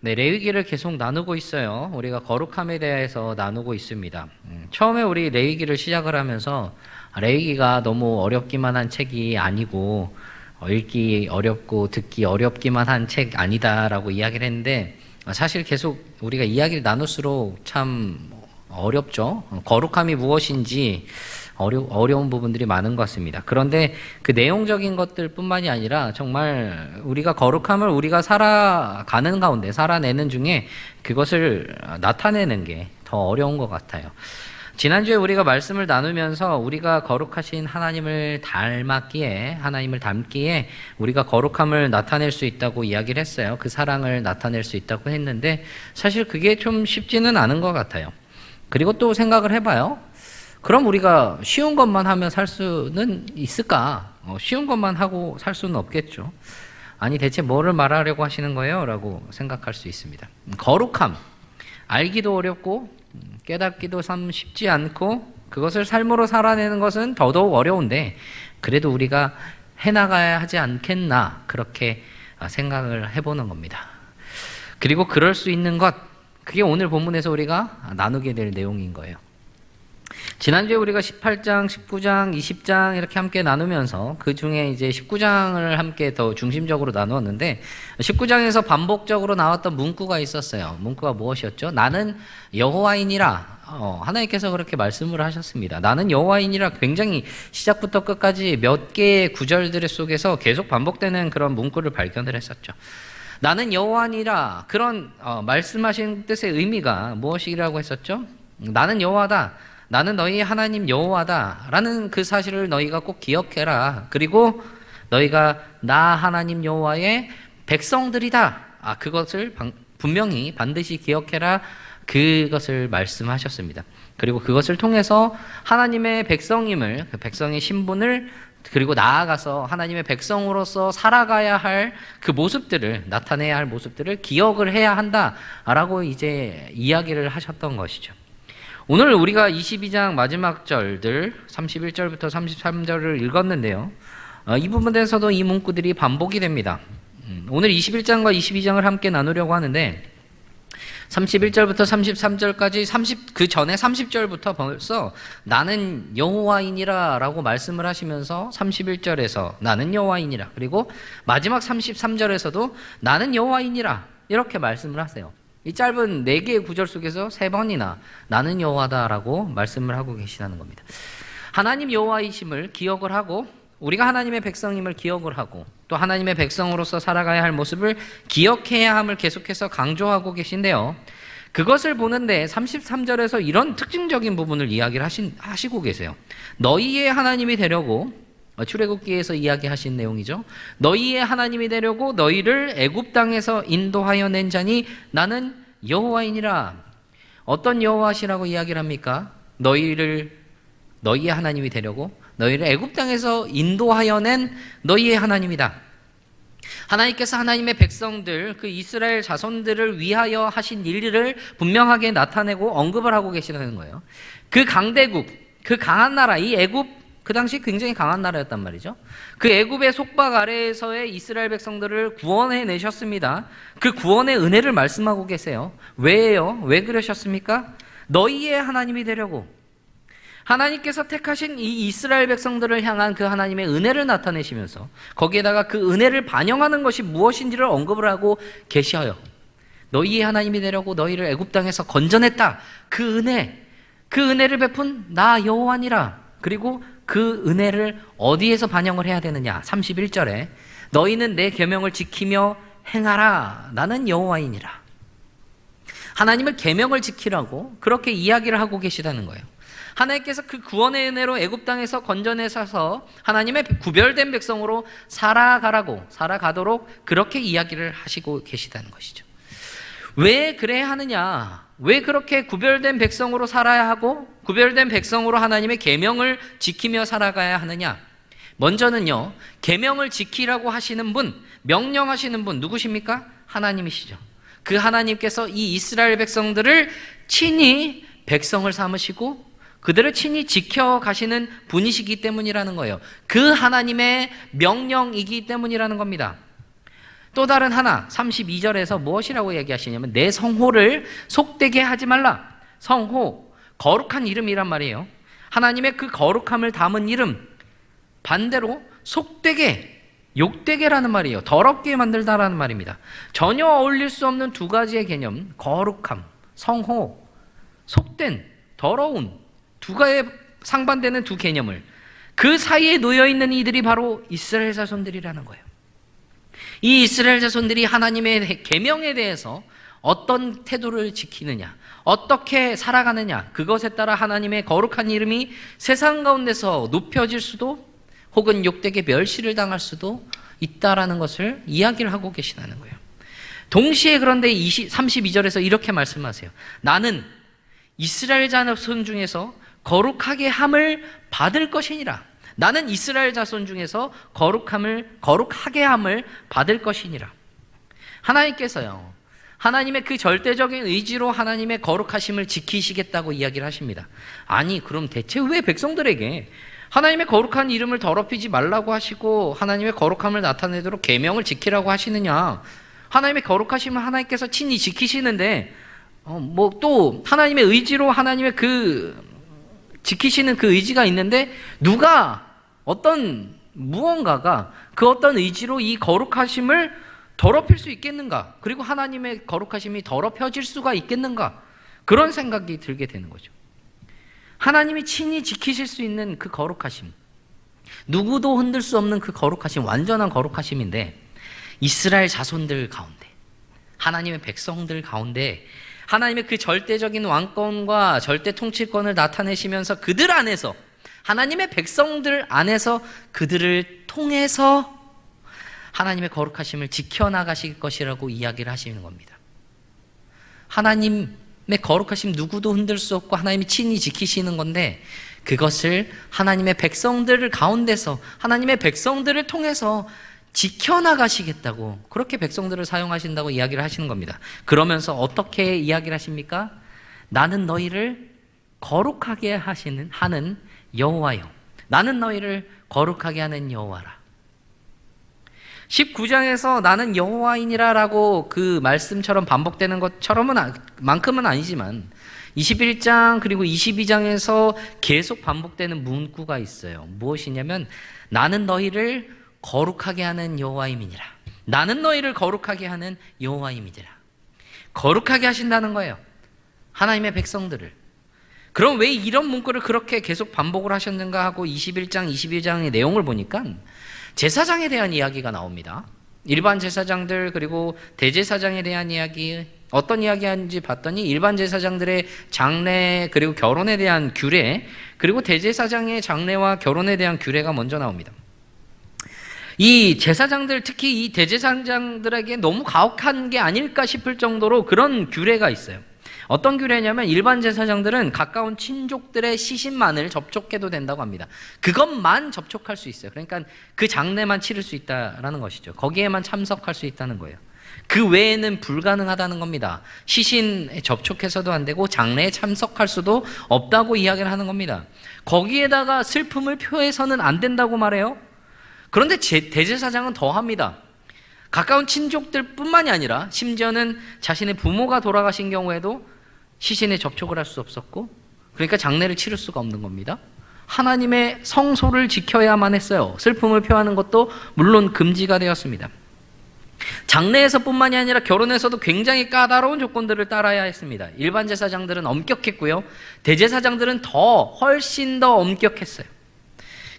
네, 레위기를 계속 나누고 있어요. 우리가 거룩함에 대해서 나누고 있습니다. 음, 처음에 우리 레위기를 시작을 하면서 레위기가 너무 어렵기만 한 책이 아니고 어, 읽기 어렵고 듣기 어렵기만 한 책 아니다라고 이야기를 했는데 어, 사실 계속 우리가 이야기를 나눌수록 참 어렵죠. 어, 거룩함이 무엇인지 어려, 어려운 부분들이 많은 것 같습니다. 그런데 그 내용적인 것들 뿐만이 아니라 정말 우리가 거룩함을 우리가 살아가는 가운데, 살아내는 중에 그것을 나타내는 게 더 어려운 것 같아요. 지난주에 우리가 말씀을 나누면서 우리가 거룩하신 하나님을 닮았기에, 하나님을 닮기에 우리가 거룩함을 나타낼 수 있다고 이야기를 했어요. 그 사랑을 나타낼 수 있다고 했는데 사실 그게 좀 쉽지는 않은 것 같아요. 그리고 또 생각을 해봐요. 그럼 우리가 쉬운 것만 하면 살 수는 있을까? 어, 쉬운 것만 하고 살 수는 없겠죠. 아니, 대체 뭐를 말하려고 하시는 거예요? 라고 생각할 수 있습니다. 음, 거룩함. 알기도 어렵고, 음, 깨닫기도 참 쉽지 않고, 그것을 삶으로 살아내는 것은 더더욱 어려운데, 그래도 우리가 해나가야 하지 않겠나, 그렇게 아, 생각을 해보는 겁니다. 그리고 그럴 수 있는 것, 그게 오늘 본문에서 우리가 나누게 될 내용인 거예요. 지난주에 우리가 18장, 19장, 20장 이렇게 함께 나누면서 그 중에 이제 19장을 함께 더 중심적으로 나누었는데 19장에서 반복적으로 나왔던 문구가 있었어요. 문구가 무엇이었죠? 나는 여호와이니라. 어, 하나님께서 그렇게 말씀을 하셨습니다. 나는 여호와이니라 굉장히 시작부터 끝까지 몇 개의 구절들 속에서 계속 반복되는 그런 문구를 발견을 했었죠. 나는 여호와니라 그런 어, 말씀하신 뜻의 의미가 무엇이라고 했었죠? 나는 여호와다. 나는 너희 하나님 여호와다라는 그 사실을 너희가 꼭 기억해라. 그리고 너희가 나 하나님 여호와의 백성들이다. 아 그것을 방- 분명히 반드시 기억해라. 그것을 말씀하셨습니다. 그리고 그것을 통해서 하나님의 백성임을 그 백성의 신분을 그리고 나아가서 하나님의 백성으로서 살아가야 할 그 모습들을 나타내야 할 모습들을 기억을 해야 한다라고 이제 이야기를 하셨던 것이죠. 오늘 우리가 22장 마지막 절들 31절부터 33절을 읽었는데요. 어, 이 부분에서도 이 문구들이 반복이 됩니다. 음, 오늘 21장과 22장을 함께 나누려고 하는데 31절부터 33절까지 30, 그 전에 30절부터 벌써 나는 여호와이니라 라고 말씀을 하시면서 31절에서 나는 여호와이니라 그리고 마지막 33절에서도 나는 여호와이니라 이렇게 말씀을 하세요. 이 짧은 네 개의 구절 속에서 세 번이나 나는 여호와다라고 말씀을 하고 계시다는 겁니다. 하나님 여호와이심을 기억을 하고 우리가 하나님의 백성임을 기억을 하고 또 하나님의 백성으로서 살아가야 할 모습을 기억해야 함을 계속해서 강조하고 계신데요. 그것을 보는데 33절에서 이런 특징적인 부분을 이야기를 하신, 하시고 계세요. 너희의 하나님이 되려고 어, 출애굽기에서 이야기하신 내용이죠. 너희의 하나님이 되려고 너희를 애굽 땅에서 인도하여 낸 자니 나는 여호와이니라. 어떤 여호와시라고 이야기를 합니까? 너희를 너희의 하나님이 되려고 너희를 애굽 땅에서 인도하여 낸 너희의 하나님이다. 하나님께서 하나님의 백성들 그 이스라엘 자손들을 위하여 하신 일들을 분명하게 나타내고 언급을 하고 계시다는 거예요. 그 강대국, 그 강한 나라, 이 애굽 그 당시 굉장히 강한 나라였단 말이죠. 그 애굽의 속박 아래에서의 이스라엘 백성들을 구원해 내셨습니다. 그 구원의 은혜를 말씀하고 계세요. 왜요? 왜 그러셨습니까? 너희의 하나님이 되려고 하나님께서 택하신 이 이스라엘 백성들을 향한 그 하나님의 은혜를 나타내시면서 거기에다가 그 은혜를 반영하는 것이 무엇인지를 언급을 하고 계셔요. 너희의 하나님이 되려고 너희를 애굽 땅에서 건져냈다. 그 은혜, 그 은혜를 베푼 나 여호와니라. 그리고 그 은혜를 어디에서 반영을 해야 되느냐? 31절에 너희는 내 계명을 지키며 행하라. 나는 여호와이니라. 하나님을 계명을 지키라고 그렇게 이야기를 하고 계시다는 거예요. 하나님께서 그 구원의 은혜로 애굽 땅에서 건져내셔서 하나님의 구별된 백성으로 살아가라고 살아가도록 그렇게 이야기를 하시고 계시다는 것이죠. 왜 그래야 하느냐? 왜 그렇게 구별된 백성으로 살아야 하고 구별된 백성으로 하나님의 계명을 지키며 살아가야 하느냐? 먼저는요. 계명을 지키라고 하시는 분, 명령하시는 분 누구십니까? 하나님이시죠. 그 하나님께서 이 이스라엘 백성들을 친히 백성을 삼으시고 그들을 친히 지켜가시는 분이시기 때문이라는 거예요. 그 하나님의 명령이기 때문이라는 겁니다. 또 다른 하나 32절에서 무엇이라고 얘기하시냐면 내 성호를 속되게 하지 말라. 성호 거룩한 이름이란 말이에요. 하나님의 그 거룩함을 담은 이름 반대로 속되게 욕되게라는 말이에요. 더럽게 만들다라는 말입니다. 전혀 어울릴 수 없는 두 가지의 개념 거룩함, 성호, 속된, 더러운 두 가지에 상반되는 두 개념을 그 사이에 놓여 있는 이들이 바로 이스라엘 자손들이라는 거예요. 이 이스라엘 자손들이 하나님의 계명에 대해서 어떤 태도를 지키느냐, 어떻게 살아가느냐, 그것에 따라 하나님의 거룩한 이름이 세상 가운데서 높여질 수도 혹은 욕되게 멸시를 당할 수도 있다라는 것을 이야기를 하고 계시다는 거예요. 동시에 그런데 20, 32절에서 이렇게 말씀하세요. 나는 이스라엘 자손 중에서 거룩하게 함을 받을 것이니라. 나는 이스라엘 자손 중에서 거룩함을 거룩하게 함을 받을 것이니라. 하나님께서요. 하나님의 그 절대적인 의지로 하나님의 거룩하심을 지키시겠다고 이야기를 하십니다. 아니, 그럼 대체 왜 백성들에게 하나님의 거룩한 이름을 더럽히지 말라고 하시고 하나님의 거룩함을 나타내도록 계명을 지키라고 하시느냐? 하나님의 거룩하심을 하나님께서 친히 지키시는데 어, 뭐또 하나님의 의지로 하나님의 그 지키시는 그 의지가 있는데 누가 어떤 무언가가 그 어떤 의지로 이 거룩하심을 더럽힐 수 있겠는가? 그리고 하나님의 거룩하심이 더럽혀질 수가 있겠는가? 그런 생각이 들게 되는 거죠. 하나님이 친히 지키실 수 있는 그 거룩하심. 누구도 흔들 수 없는 그 거룩하심, 완전한 거룩하심인데 이스라엘 자손들 가운데 하나님의 백성들 가운데 하나님의 그 절대적인 왕권과 절대 통치권을 나타내시면서 그들 안에서 하나님의 백성들 안에서 그들을 통해서 하나님의 거룩하심을 지켜나가실 것이라고 이야기를 하시는 겁니다. 하나님의 거룩하심 누구도 흔들 수 없고 하나님이 친히 지키시는 건데 그것을 하나님의 백성들 가운데서 하나님의 백성들을 통해서 지켜나가시겠다고 그렇게 백성들을 사용하신다고 이야기를 하시는 겁니다. 그러면서 어떻게 이야기를 하십니까? 나는 너희를 거룩하게 하시는 하는 여호와요. 나는 너희를 거룩하게 하는 여호와라. 19장에서 나는 여호와이니라라고 그 말씀처럼 반복되는 것처럼은 아- 만큼은 아니지만 21장 그리고 22장에서 계속 반복되는 문구가 있어요. 무엇이냐면 나는 너희를 거룩하게 하는 여호와임이니라. 나는 너희를 거룩하게 하는 여호와임이니라. 거룩하게 하신다는 거예요. 하나님의 백성들을. 그럼 왜 이런 문구를 그렇게 계속 반복을 하셨는가 하고 21장, 22장의 내용을 보니까 제사장에 대한 이야기가 나옵니다. 일반 제사장들 그리고 대제사장에 대한 이야기 어떤 이야기 하는지 봤더니 일반 제사장들의 장례 그리고 결혼에 대한 규례 그리고 대제사장의 장례와 결혼에 대한 규례가 먼저 나옵니다. 이 제사장들 특히 이 대제사장들에게 너무 가혹한 게 아닐까 싶을 정도로 그런 규례가 있어요. 어떤 규례냐면 일반 제사장들은 가까운 친족들의 시신만을 접촉해도 된다고 합니다. 그것만 접촉할 수 있어요. 그러니까 그 장례만 치를 수 있다라는 것이죠. 거기에만 참석할 수 있다는 거예요. 그 외에는 불가능하다는 겁니다. 시신에 접촉해서도 안 되고 장례에 참석할 수도 없다고 이야기를 하는 겁니다. 거기에다가 슬픔을 표해서는 안 된다고 말해요. 그런데 제, 대제사장은 더 합니다. 가까운 친족들 뿐만이 아니라 심지어는 자신의 부모가 돌아가신 경우에도 시신에 접촉을 할 수 없었고 그러니까 장례를 치를 수가 없는 겁니다. 하나님의 성소를 지켜야만 했어요. 슬픔을 표하는 것도 물론 금지가 되었습니다. 장례에서뿐만이 아니라 결혼에서도 굉장히 까다로운 조건들을 따라야 했습니다. 일반 제사장들은 엄격했고요. 대제사장들은 더 훨씬 더 엄격했어요.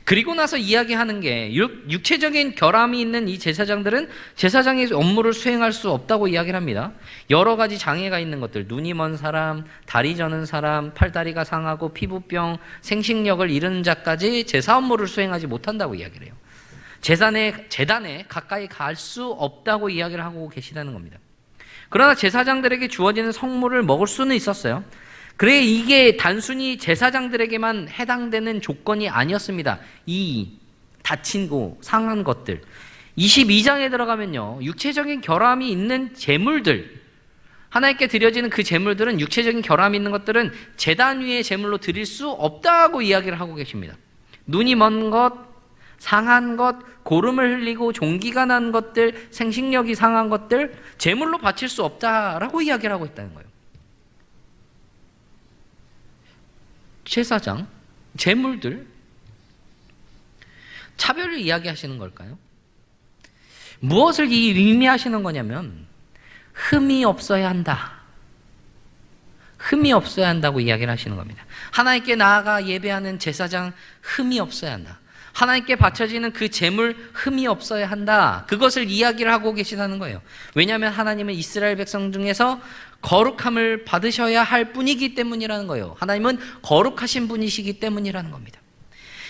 그리고 나서 이야기하는 게 육- 육체적인 결함이 있는 이 제사장들은 제사장의 업무를 수행할 수 없다고 이야기를 합니다. 여러 가지 장애가 있는 것들, 눈이 먼 사람, 다리 저는 사람, 팔다리가 상하고 피부병, 생식력을 잃은 자까지 제사 업무를 수행하지 못한다고 이야기를 해요. 재단에, 재단에 가까이 갈 수 없다고 이야기를 하고 계시다는 겁니다. 그러나 제사장들에게 주어지는 성물을 먹을 수는 있었어요. 그래 이게 단순히 제사장들에게만 해당되는 조건이 아니었습니다. 이 다친 고 상한 것들. 22장에 들어가면요. 육체적인 결함이 있는 제물들 하나님께 드려지는 그 제물들은 육체적인 결함이 있는 것들은 제단 위에 제물로 드릴 수 없다고 이야기를 하고 계십니다. 눈이 먼 것, 상한 것, 고름을 흘리고 종기가 난 것들, 생식력이 상한 것들 제물로 바칠 수 없다라고 이야기를 하고 있다는 거예요. 제사장, 제물들 차별을 이야기하시는 걸까요? 무엇을 이 의미하시는 거냐면 흠이 없어야 한다. 흠이 없어야 한다고 이야기를 하시는 겁니다. 하나님께 나아가 예배하는 제사장 흠이 없어야 한다. 하나님께 바쳐지는 그 제물 흠이 없어야 한다. 그것을 이야기를 하고 계시다는 거예요. 왜냐하면 하나님은 이스라엘 백성 중에서 거룩함을 받으셔야 할 뿐이기 때문이라는 거예요. 하나님은 거룩하신 분이시기 때문이라는 겁니다.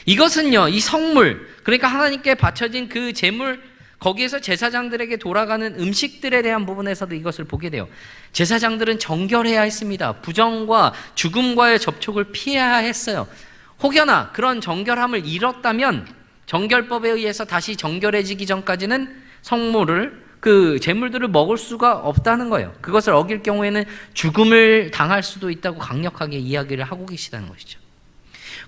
이것은요, 이 성물, 그러니까 하나님께 바쳐진 그 제물, 거기에서 제사장들에게 돌아가는 음식들에 대한 부분에서도 이것을 보게 돼요. 제사장들은 정결해야 했습니다. 부정과 죽음과의 접촉을 피해야 했어요. 혹여나 그런 정결함을 잃었다면 정결법에 의해서 다시 정결해지기 전까지는 성물을 그 재물들을 먹을 수가 없다는 거예요. 그것을 어길 경우에는 죽음을 당할 수도 있다고 강력하게 이야기를 하고 계시다는 것이죠.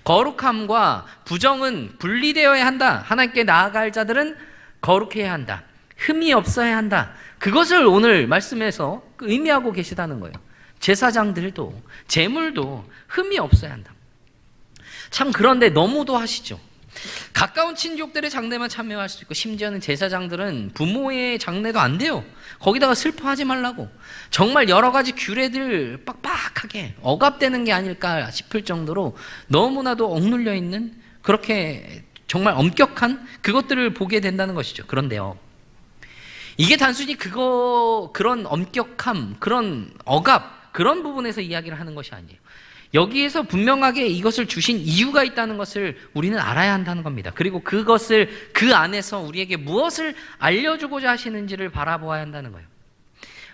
거룩함과 부정은 분리되어야 한다. 하나님께 나아갈 자들은 거룩해야 한다. 흠이 없어야 한다. 그것을 오늘 말씀에서 의미하고 계시다는 거예요. 제사장들도 재물도 흠이 없어야 한다. 참 그런데 너무도 하시죠. 가까운 친족들의 장례만 참여할 수 있고 심지어는 제사장들은 부모의 장례도 안 돼요. 거기다가 슬퍼하지 말라고. 정말 여러 가지 규례들 빡빡하게 억압되는 게 아닐까 싶을 정도로 너무나도 억눌려 있는 그렇게 정말 엄격한 그것들을 보게 된다는 것이죠. 그런데요. 이게 단순히 그거 그런 엄격함, 그런 억압 그런 부분에서 이야기를 하는 것이 아니에요. 여기에서 분명하게 이것을 주신 이유가 있다는 것을 우리는 알아야 한다는 겁니다. 그리고 그것을 그 안에서 우리에게 무엇을 알려주고자 하시는지를 바라보아야 한다는 거예요.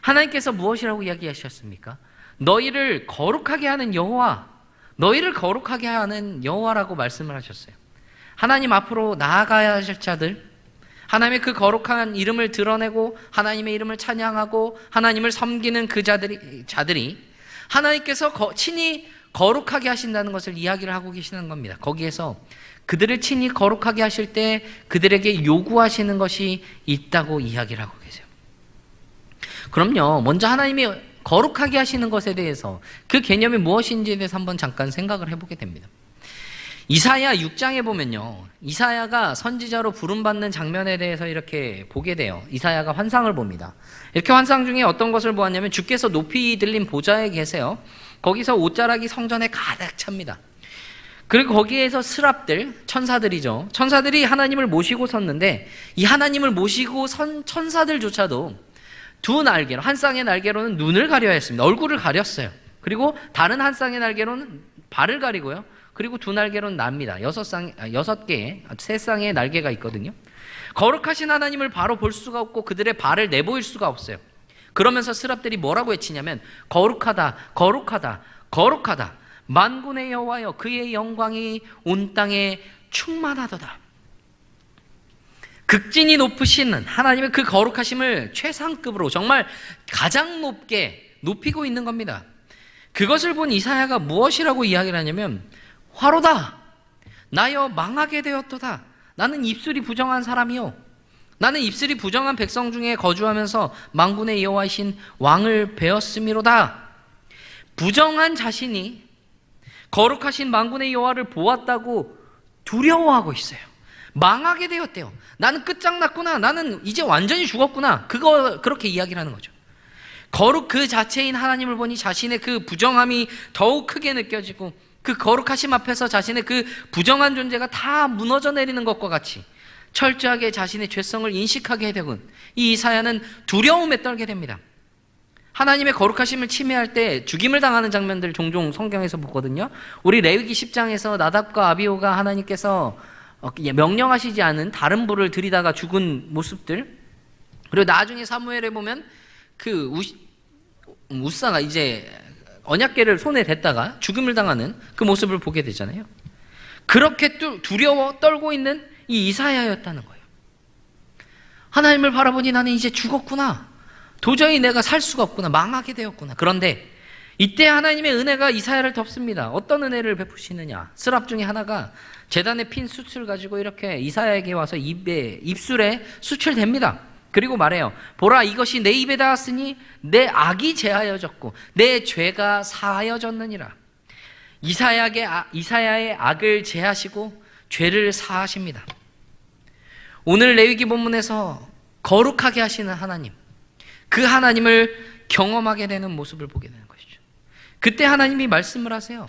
하나님께서 무엇이라고 이야기하셨습니까? 너희를 거룩하게 하는 여호와, 너희를 거룩하게 하는 여호와라고 말씀을 하셨어요. 하나님 앞으로 나아가야 하실 자들, 하나님의 그 거룩한 이름을 드러내고 하나님의 이름을 찬양하고 하나님을 섬기는 그 자들이 자들이 하나님께서 거, 친히 거룩하게 하신다는 것을 이야기를 하고 계시는 겁니다. 거기에서 그들을 친히 거룩하게 하실 때 그들에게 요구하시는 것이 있다고 이야기를 하고 계세요. 그럼요. 먼저 하나님이 거룩하게 하시는 것에 대해서 그 개념이 무엇인지에 대해서 한번 잠깐 생각을 해보게 됩니다. 이사야 6장에 보면요. 이사야가 선지자로 부름받는 장면에 대해서 이렇게 보게 돼요. 이사야가 환상을 봅니다. 이렇게 환상 중에 어떤 것을 보았냐면 주께서 높이 들린 보좌에 계세요. 거기서 옷자락이 성전에 가득 찹니다. 그리고 거기에서 스랍들, 천사들이죠. 천사들이 하나님을 모시고 섰는데 이 하나님을 모시고 선 천사들조차도 두 날개로, 한 쌍의 날개로는 눈을 가려야 했습니다. 얼굴을 가렸어요. 그리고 다른 한 쌍의 날개로는 발을 가리고요. 그리고 두 날개로는 납니다. 여섯 쌍, 아, 여섯 개, 세 쌍의 날개가 있거든요. 거룩하신 하나님을 바로 볼 수가 없고 그들의 발을 내보일 수가 없어요. 그러면서 스랍들이 뭐라고 외치냐면 거룩하다, 거룩하다, 거룩하다. 만군의 여호와여 그의 영광이 온 땅에 충만하도다. 극진이 높으신 하나님의 그 거룩하심을 최상급으로 정말 가장 높게 높이고 있는 겁니다. 그것을 본 이사야가 무엇이라고 이야기를 하냐면 화로다. 나여 망하게 되었도다. 나는 입술이 부정한 사람이요. 나는 입술이 부정한 백성 중에 거주하면서 망군의 여호와이신 왕을 배웠음이로다. 부정한 자신이 거룩하신 망군의 여호와를 보았다고 두려워하고 있어요. 망하게 되었대요. 나는 끝장났구나. 나는 이제 완전히 죽었구나. 그거 그렇게 이야기를 하는 거죠. 거룩 그 자체인 하나님을 보니 자신의 그 부정함이 더욱 크게 느껴지고 그 거룩하심 앞에서 자신의 그 부정한 존재가 다 무너져 내리는 것과 같이 철저하게 자신의 죄성을 인식하게 되군 이 이사야는 두려움에 떨게 됩니다. 하나님의 거룩하심을 침해할 때 죽임을 당하는 장면들 종종 성경에서 보거든요. 우리 레위기 10장에서 나답과 아비오가 하나님께서 어, 명령하시지 않은 다른 불을 들이다가 죽은 모습들 그리고 나중에 사무엘에 보면 그 우, 우사가 이제 언약계를 손에 댔다가 죽음을 당하는 그 모습을 보게 되잖아요. 그렇게 두려워 떨고 있는 이 이사야였다는 거예요. 하나님을 바라보니 나는 이제 죽었구나. 도저히 내가 살 수가 없구나. 망하게 되었구나. 그런데 이때 하나님의 은혜가 이사야를 덮습니다. 어떤 은혜를 베푸시느냐? 스랍 중에 하나가 재단에 핀 숯을 가지고 이렇게 이사야에게 와서 입에 입술에 수출됩니다. 그리고 말해요. 보라 이것이 내 입에 닿았으니 내 악이 제하여졌고 내 죄가 사하여졌느니라. 이사야의 아- 이사야의 악을 제하시고 죄를 사하십니다. 오늘 레위기 본문에서 거룩하게 하시는 하나님, 그 하나님을 경험하게 되는 모습을 보게 되는 것이죠. 그때 하나님이 말씀을 하세요.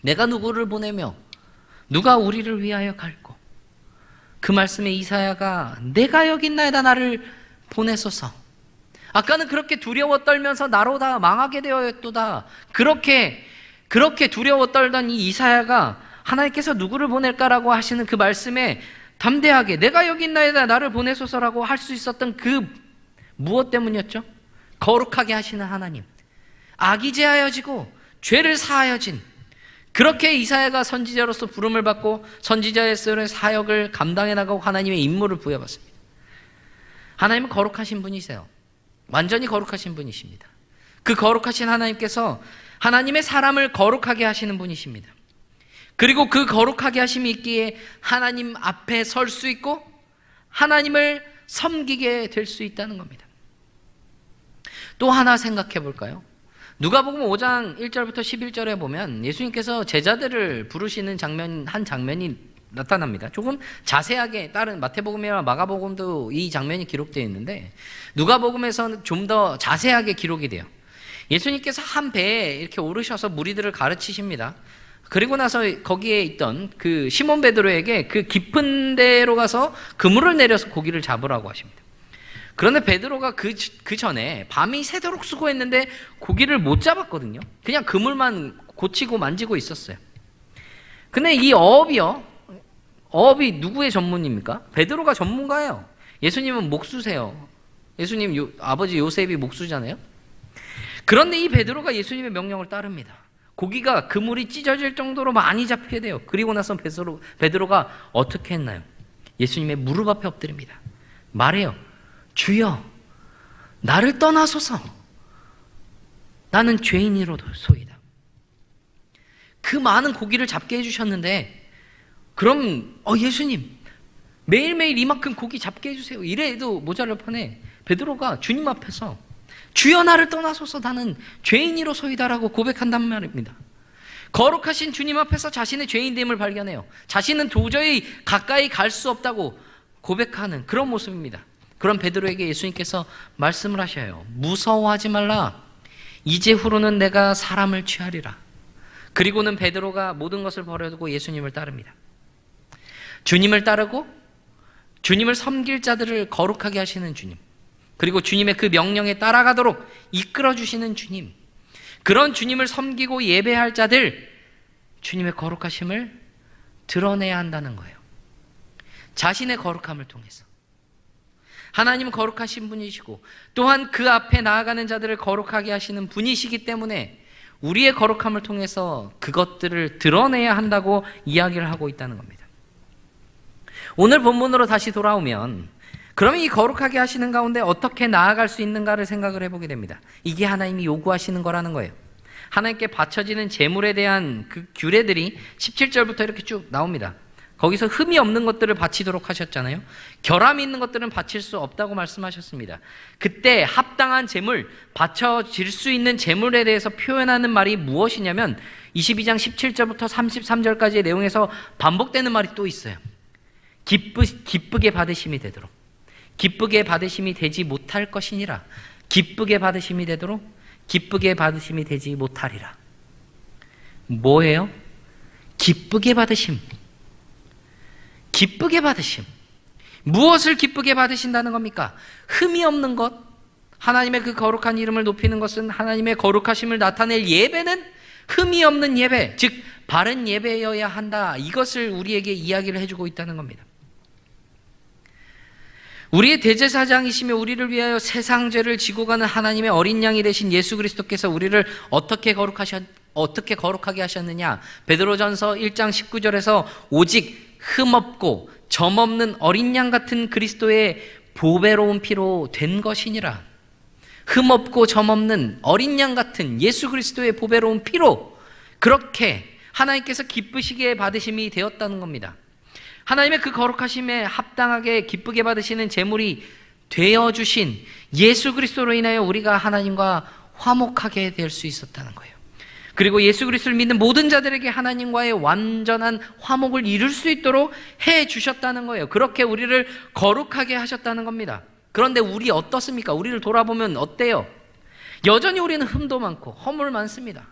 내가 누구를 보내며 누가 우리를 위하여 갈고 그 말씀에 이사야가 내가 여기 있나이다 나를 보내소서. 아까는 그렇게 두려워 떨면서 나로 다 망하게 되었도다. 그렇게 그렇게 두려워 떨던 이 이사야가 하나님께서 누구를 보낼까라고 하시는 그 말씀에 담대하게 내가 여기 있나이다 나를 보내소서라고 할 수 있었던 그 무엇 때문이었죠? 거룩하게 하시는 하나님. 악이 제하여지고 죄를 사하여진 그렇게 이사야가 선지자로서 부름을 받고 선지자의 사역을 감당해 나가고 하나님의 임무를 부여받습니다. 하나님은 거룩하신 분이세요. 완전히 거룩하신 분이십니다. 그 거룩하신 하나님께서 하나님의 사람을 거룩하게 하시는 분이십니다. 그리고 그 거룩하게 하심이 있기에 하나님 앞에 설 수 있고 하나님을 섬기게 될 수 있다는 겁니다. 또 하나 생각해 볼까요? 누가복음 5장 1절부터 11절에 보면 예수님께서 제자들을 부르시는 장면 한 장면이 나타납니다. 조금 자세하게 다른 마태복음이나 마가복음도 이 장면이 기록되어 있는데 누가복음에서는 좀 더 자세하게 기록이 돼요. 예수님께서 한 배에 이렇게 오르셔서 무리들을 가르치십니다. 그리고 나서 거기에 있던 그 시몬 베드로에게 그 깊은 데로 가서 그물을 내려서 고기를 잡으라고 하십니다. 그런데 베드로가 그, 그 전에 밤이 새도록 수고했는데 고기를 못 잡았거든요. 그냥 그물만 고치고 만지고 있었어요. 근데 이 어업이요. 어업이 누구의 전문입니까? 베드로가 전문가예요. 예수님은 목수세요. 예수님 요, 아버지 요셉이 목수잖아요. 그런데 이 베드로가 예수님의 명령을 따릅니다. 고기가 그물이 찢어질 정도로 많이 잡혀야 돼요. 그리고 나서 베드로, 베드로가 어떻게 했나요? 예수님의 무릎 앞에 엎드립니다. 말해요. 주여, 나를 떠나소서. 나는 죄인이로 소이다. 그 많은 고기를 잡게 해주셨는데, 그럼, 어, 예수님, 매일매일 이만큼 고기 잡게 해주세요. 이래도 모자랄 판에 베드로가 주님 앞에서 주여 나를 떠나소서 나는 죄인이로 소이다라고 고백한단 말입니다. 거룩하신 주님 앞에서 자신의 죄인됨을 발견해요. 자신은 도저히 가까이 갈 수 없다고 고백하는 그런 모습입니다. 그런 베드로에게 예수님께서 말씀을 하셔요. 무서워하지 말라. 이제 후로는 내가 사람을 취하리라. 그리고는 베드로가 모든 것을 버려두고 예수님을 따릅니다. 주님을 따르고 주님을 섬길 자들을 거룩하게 하시는 주님. 그리고 주님의 그 명령에 따라가도록 이끌어 주시는 주님. 그런 주님을 섬기고 예배할 자들 주님의 거룩하심을 드러내야 한다는 거예요. 자신의 거룩함을 통해서. 하나님은 거룩하신 분이시고 또한 그 앞에 나아가는 자들을 거룩하게 하시는 분이시기 때문에 우리의 거룩함을 통해서 그것들을 드러내야 한다고 이야기를 하고 있다는 겁니다. 오늘 본문으로 다시 돌아오면 그러면 이 거룩하게 하시는 가운데 어떻게 나아갈 수 있는가를 생각을 해보게 됩니다. 이게 하나님이 요구하시는 거라는 거예요. 하나님께 바쳐지는 제물에 대한 그 규례들이 17절부터 이렇게 쭉 나옵니다. 거기서 흠이 없는 것들을 바치도록 하셨잖아요. 결함이 있는 것들은 바칠 수 없다고 말씀하셨습니다. 그때 합당한 제물, 바쳐질 수 있는 제물에 대해서 표현하는 말이 무엇이냐면 22장 17절부터 33절까지의 내용에서 반복되는 말이 또 있어요. 기쁘, 기쁘게 받으심이 되도록. 기쁘게 받으심이 되지 못할 것이니라. 기쁘게 받으심이 되도록 기쁘게 받으심이 되지 못하리라. 뭐예요? 기쁘게 받으심. 기쁘게 받으심. 무엇을 기쁘게 받으신다는 겁니까? 흠이 없는 것. 하나님의 그 거룩한 이름을 높이는 것은 하나님의 거룩하심을 나타낼 예배는 흠이 없는 예배, 즉 바른 예배여야 한다. 이것을 우리에게 이야기를 해주고 있다는 겁니다. 우리의 대제사장이시며 우리를 위하여 세상 죄를 지고 가는 하나님의 어린 양이 되신 예수 그리스도께서 우리를 어떻게 거룩하셨 어떻게 거룩하게 하셨느냐? 베드로전서 1장 19절에서 오직 흠 없고 점 없는 어린 양 같은 그리스도의 보배로운 피로 된 것이니라. 흠없고 점없는 어린 양 같은 예수 그리스도의 보배로운 피로 그렇게 하나님께서 기쁘시게 받으심이 되었다는 겁니다. 하나님의 그 거룩하심에 합당하게 기쁘게 받으시는 제물이 되어 주신 예수 그리스도로 인하여 우리가 하나님과 화목하게 될 수 있었다는 거예요. 그리고 예수 그리스도를 믿는 모든 자들에게 하나님과의 완전한 화목을 이룰 수 있도록 해 주셨다는 거예요. 그렇게 우리를 거룩하게 하셨다는 겁니다. 그런데 우리 어떻습니까? 우리를 돌아보면 어때요? 여전히 우리는 흠도 많고 허물 많습니다.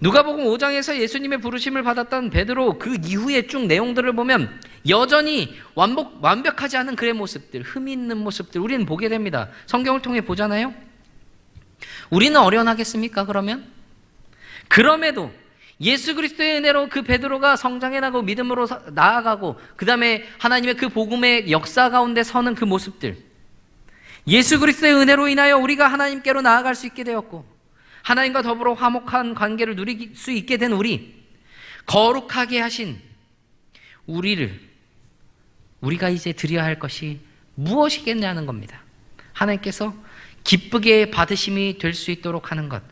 누가복음 5장에서 예수님의 부르심을 받았던 베드로 그 이후의 쭉 내용들을 보면 여전히 완복, 완벽하지 않은 그의 모습들, 흠이 있는 모습들 우리는 보게 됩니다. 성경을 통해 보잖아요. 우리는 어련하겠습니까? 그러면 그럼에도 예수 그리스도의 은혜로 그 베드로가 성장해 나고 믿음으로 서- 나아가고 그다음에 하나님의 그 복음의 역사 가운데 서는 그 모습들 예수 그리스도의 은혜로 인하여 우리가 하나님께로 나아갈 수 있게 되었고 하나님과 더불어 화목한 관계를 누릴 수 있게 된 우리 거룩하게 하신 우리를 우리가 이제 드려야 할 것이 무엇이겠냐는 겁니다. 하나님께서 기쁘게 받으심이 될 수 있도록 하는 것.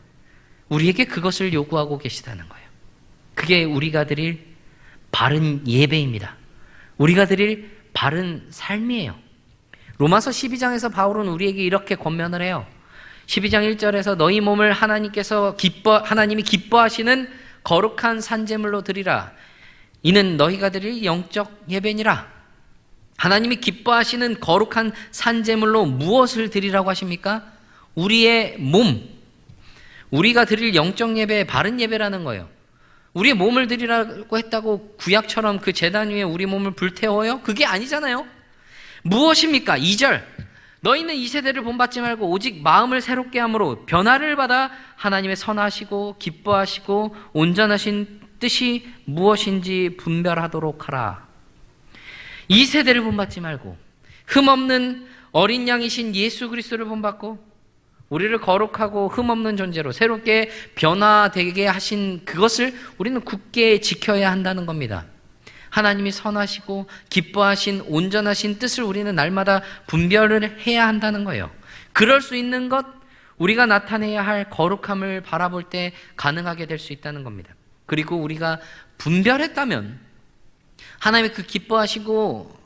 우리에게 그것을 요구하고 계시다는 거예요. 그게 우리가 드릴 바른 예배입니다. 우리가 드릴 바른 삶이에요. 로마서 12장에서 바울은 우리에게 이렇게 권면을 해요. 12장 1절에서 너희 몸을 하나님께서 기뻐 하나님이 기뻐하시는 거룩한 산제물로 드리라. 이는 너희가 드릴 영적 예배니라. 하나님이 기뻐하시는 거룩한 산제물로 무엇을 드리라고 하십니까? 우리의 몸. 우리가 드릴 영적 예배, 바른 예배라는 거예요. 우리의 몸을 드리라고 했다고 구약처럼 그 재단 위에 우리 몸을 불태워요? 그게 아니잖아요. 무엇입니까? 2절. 너희는 이 세대를 본받지 말고 오직 마음을 새롭게 함으로 변화를 받아 하나님의 선하시고 기뻐하시고 온전하신 뜻이 무엇인지 분별하도록 하라. 이 세대를 본받지 말고 흠없는 어린 양이신 예수 그리스도를 본받고 우리를 거룩하고 흠없는 존재로 새롭게 변화되게 하신 그것을 우리는 굳게 지켜야 한다는 겁니다. 하나님이 선하시고 기뻐하신 온전하신 뜻을 우리는 날마다 분별을 해야 한다는 거예요. 그럴 수 있는 것 우리가 나타내야 할 거룩함을 바라볼 때 가능하게 될 수 있다는 겁니다. 그리고 우리가 분별했다면 하나님의 그 기뻐하시고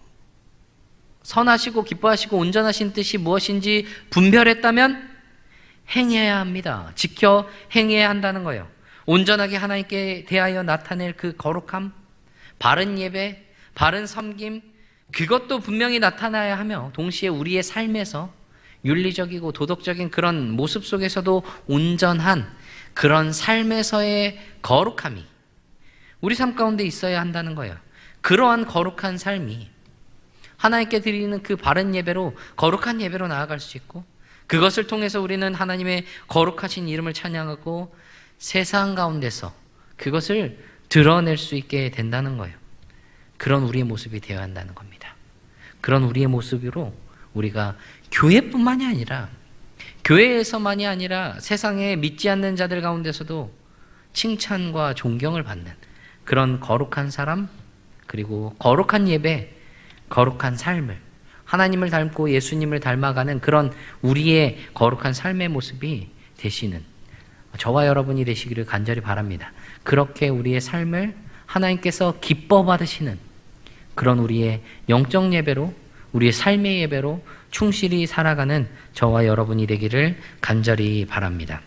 선하시고 기뻐하시고 온전하신 뜻이 무엇인지 분별했다면 행해야 합니다. 지켜 행해야 한다는 거예요. 온전하게 하나님께 대하여 나타낼 그 거룩함, 바른 예배, 바른 섬김, 그것도 분명히 나타나야 하며 동시에 우리의 삶에서 윤리적이고 도덕적인 그런 모습 속에서도 온전한 그런 삶에서의 거룩함이 우리 삶 가운데 있어야 한다는 거예요. 그러한 거룩한 삶이 하나님께 드리는 그 바른 예배로 거룩한 예배로 나아갈 수 있고 그것을 통해서 우리는 하나님의 거룩하신 이름을 찬양하고 세상 가운데서 그것을 드러낼 수 있게 된다는 거예요. 그런 우리의 모습이 되어야 한다는 겁니다. 그런 우리의 모습으로 우리가 교회뿐만이 아니라 교회에서만이 아니라 세상에 믿지 않는 자들 가운데서도 칭찬과 존경을 받는 그런 거룩한 사람 그리고 거룩한 예배, 거룩한 삶을 하나님을 닮고 예수님을 닮아가는 그런 우리의 거룩한 삶의 모습이 되시는 저와 여러분이 되시기를 간절히 바랍니다. 그렇게 우리의 삶을 하나님께서 기뻐 받으시는 그런 우리의 영적 예배로 우리의 삶의 예배로 충실히 살아가는 저와 여러분이 되기를 간절히 바랍니다.